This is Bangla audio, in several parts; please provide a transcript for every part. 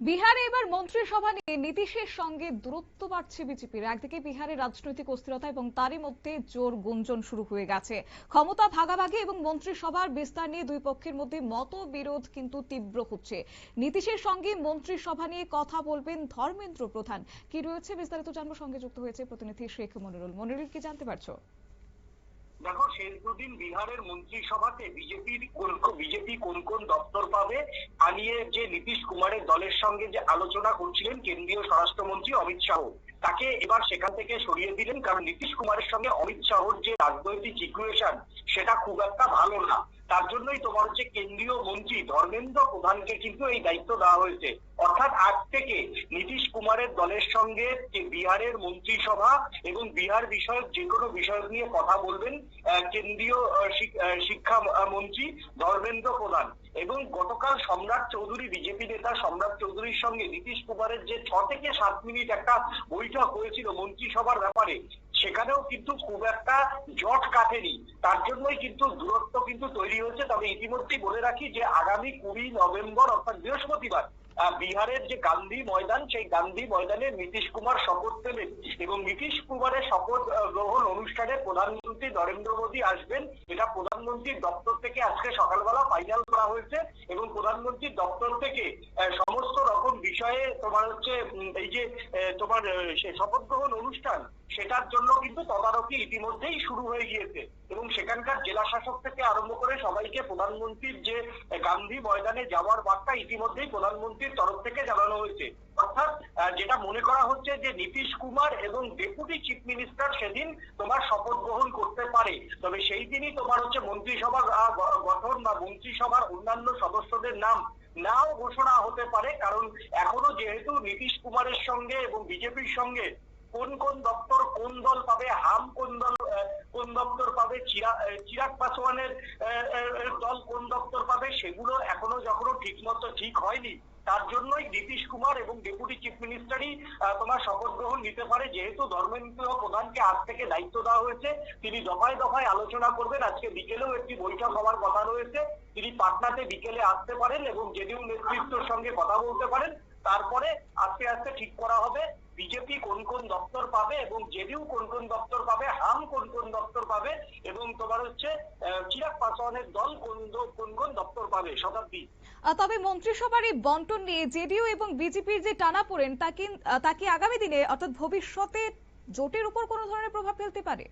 বিহারে এবার মন্ত্রিসভা নিয়ে নীতিশের সঙ্গে দূরত্ব বাড়ছে বিজেপির। একদিকে বিহারের রাজনৈতিক অস্থিরতা এবং তারই মধ্যে জোর গুঞ্জন শুরু হয়ে গেছে। ক্ষমতা ভাগাভাগি এবং মন্ত্রিসভার বিস্তার নিয়ে দুই পক্ষের মধ্যে মতবিরোধ কিন্তু তীব্র হচ্ছে। নীতিশের সঙ্গে মন্ত্রিসভা নিয়ে কথা বলবেন ধর্মেন্দ্র প্রধান। কি রয়েছে বিস্তারিত জানব? সঙ্গে যুক্ত হয়েছে প্রতিনিধি শেখ মনিরুল। মনিরুল, কি জানতে পারছ? দেখো, শেষ দুদিন বিহারের মন্ত্রিসভাতে বিজেপির কোন বিজেপি কোন কোন দপ্তর পাবে তা নিয়ে যে নীতিশ কুমারের দলের সঙ্গে যে আলোচনা করছিলেন কেন্দ্রীয় স্বরাষ্ট্রমন্ত্রী অমিত শাহ তাকে এবার সেখান থেকে সরিয়ে দিলেন, কারণ নীতিশ কুমারের সঙ্গে অমিত শাহর যে রাজনৈতিক ইকুয়েশন সেটা খুব একটা ভালো না। তার জন্যই তোমার হচ্ছে কেন্দ্রীয় মন্ত্রী ধর্মেন্দ্র প্রধানকে কিন্তু এই দায়িত্ব দেওয়া হয়েছে। অর্থাৎ আজ থেকে নীতিশ কুমারের দলের সঙ্গে বিহারের মন্ত্রিসভা এবং বিহার বিষয়ক যে কোনো বিষয় নিয়ে কথা বলবেন কেন্দ্রীয় শিক্ষা মন্ত্রী ধর্মেন্দ্র প্রধান। এবং গতকাল সম্রাট চৌধুরী, বিজেপি নেতা সম্রাট চৌধুরীর সঙ্গে নীতিশ কুমারের যে ছ থেকে সাত মিনিট একটা বৈঠক হয়েছিল মন্ত্রিসভার ব্যাপারে, সেখানেও কিন্তু খুব একটা জট কাটেনি। তার জন্যই কিন্তু দূরত্ব কিন্তু তৈরি হয়েছে। তবে ইতিমধ্যেই বলে রাখি যে আগামী কুড়ি নভেম্বর, অর্থাৎ বৃহস্পতিবার বিহারের যে গান্ধী ময়দান, সেই গান্ধী ময়দানে নীতিশ কুমার শপথ নেবেন এবং নীতিশ কুমারের শপথ গ্রহণ অনুষ্ঠানে প্রধানমন্ত্রী নরেন্দ্র মোদী আসবেন। এটা প্রধানমন্ত্রীর দপ্তর থেকে আজকে সকালবেলা ফাইনাল করা হয়েছে এবং প্রধানমন্ত্রীর দপ্তর থেকে সমস্ত রকম বিষয়ে তোমার হচ্ছে এই যে তোমার শপথ গ্রহণ অনুষ্ঠান, সেটার জন্য কিন্তু তদারকি ইতিমধ্যেই শুরু হয়ে গিয়েছে এবং সেখানকার জেলা শাসক আরম্ভ করে সবাইকে প্রধানমন্ত্রীর যে গান্ধী ময়দানে যাওয়ার বার্তা ইতিমধ্যেই প্রধানমন্ত্রীর তরফ থেকে জানানো হয়েছে। অর্থাৎ যেটা মনে করা হচ্ছে যে নীতিশ কুমার এবং ডেপুটি চিফ মিনিস্টার সেদিন তোমার শপথ গ্রহণ করতে পারে। তবে সেই দিনই তোমার হচ্ছে মন্ত্রিসভা গঠন বা মন্ত্রিসভার অন্যান্য সদস্যদের নাম নাও ঘোষণা হতে পারে। কারণ এখনও যেহেতু নীতিশ কুমারের সঙ্গে এবং বিজেপির সঙ্গে কোন কোন দপ্তর কোন দল পাবে, হাম কোন দল কোন দপ্তর পাবে চিরাগ পাসওয়ানের দল কোন দপ্তর পাবে, সেগুলো এখনও যখনও ঠিক মতো ঠিক হয়নি, তার জন্যই নীতিশ কুমার এবং ডেপুটি চিফ মিনিস্টারই তোমার শপথ গ্রহণ নিতে পারে। যেহেতু ধর্মেন্দ্র প্রধানকে আজ থেকে দায়িত্ব দেওয়া হয়েছে, তিনি দফায় দফায় আলোচনা করবেন। আজকে বিকেলেও একটি বৈঠক হওয়ার কথা রয়েছে। তিনি পাটনাতে বিকেলে আসতে পারেন এবং জেডিইউ নেতৃত্বের সঙ্গে কথা বলতে পারেন। তারপরে আস্তে আস্তে ঠিক করা হবে। বিজেপি কোন কোন দপ্তর পাবে এবং জেডিইউ কোন কোন দপ্তর পাবে হাম কোন কোন দপ্তর পাবে এবং তোমার হচ্ছে চিরাগ পাসওয়ানের দল কোন কোন কোন দপ্তর পাবে শতাব্দী। তবে মন্ত্রিসভার এই বন্টন নিয়ে জেডিইউ এবং বিজেপির যে টানাপোড়েন তা কি তা কি আগামী দিনে অর্থাৎ ভবিষ্যতে জোটের উপর কোন ধরনের প্রভাব ফেলতে পারে?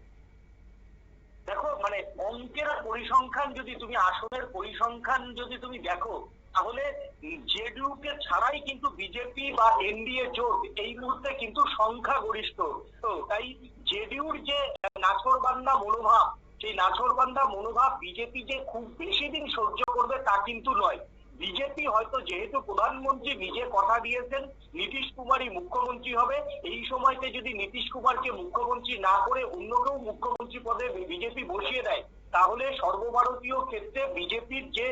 দেখো মানে অঙ্কের পরিসংখ্যান যদি তুমি আসনের পরিসংখ্যান যদি তুমি দেখো তাহলে জেডিইউ কে ছাড়াই কিন্তু বিজেপি বা এনডিএ জোট এই মুহূর্তে কিন্তু সংখ্যাগরিষ্ঠ। তো তাই জেডিইউর যে নাছরবান্দা মনোভাব, সেই নাছরবান্দা মনোভাব বিজেপি যে খুব বেশি দিন সহ্য করবে তা কিন্তু নয়। বিজেপি হয়তো যেহেতু প্রধানমন্ত্রী নিজে কথা দিয়েছেন, নীতিশ কুমারই মুখ্যমন্ত্রী হবে, এই সময়তে যদি নীতিশ কুমারকে মুখ্যমন্ত্রী না করে অন্য কেউ মুখ্যমন্ত্রী পদে বিজেপি বসিয়ে দেয় তাহলে সর্বভারতীয় ক্ষেত্রে বিজেপির যে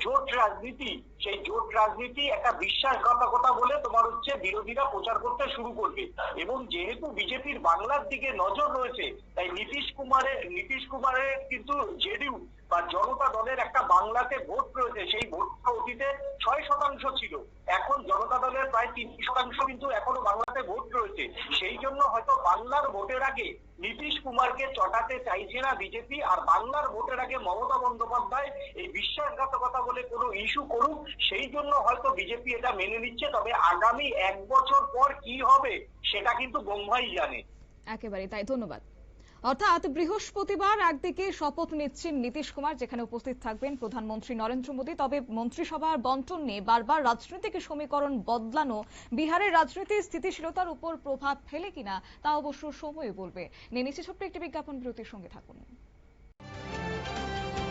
জোট রাজনীতি সেই জোট রাজনীতি একটা বিশ্বাসঘাতকতা বলে তোমার হচ্ছে বিরোধীরা প্রচার করতে শুরু করবে। এবং যেহেতু বিজেপির বাংলার দিকে নজর রয়েছে, তাই নীতিশ কুমারের নীতিশ কুমারের কিন্তু জেডিইউ বা জনতা দলের একটা বাংলাতে ভোট রয়েছে, সেই ভোটটা অতীতে ছয় শতাংশ ছিল। এখন জনতা দলের প্রায় তিন শতাংশ কিন্তু এখনও বাংলাতে ভোট রয়েছে। সেই জন্য হয়তো বাংলার ভোটের আগে নীতিশ কুমারকে চটাতে চাইছে না বিজেপি, আর বাংলার ভোটের আগে মমতা বন্দ্যোপাধ্যায় এই বিশ্বাসঘাতকতা বলে কোনো ইস্যু করুক সেই জন্য হয়তো বিজেপি এটা মেনে নিচ্ছে, তবে আগামী এক বছর পর কি হবে সেটা কিন্তু বোম্বাই জানে। একেবারে তাই, ধন্যবাদ। অর্থাৎ বৃহস্পতিবার একদিকে শপথ নিচ্ছেন নীতিশ কুমার, যেখানে উপস্থিত থাকবেন প্রধানমন্ত্রী নরেন্দ্র মোদী। তবে মন্ত্রিসভার বন্টন নিয়ে বারবার রাজনৈতিক সমীকরণ বদলানো বিহারের রাজনীতির স্থিতিশীলতার উপর প্রভাব ফেলে কিনা, তা অবশ্য সময় বলবে। নিয়ে নিচ্ছে ছোট্ট একটি বিজ্ঞাপন, বিরতির সঙ্গে থাকুন।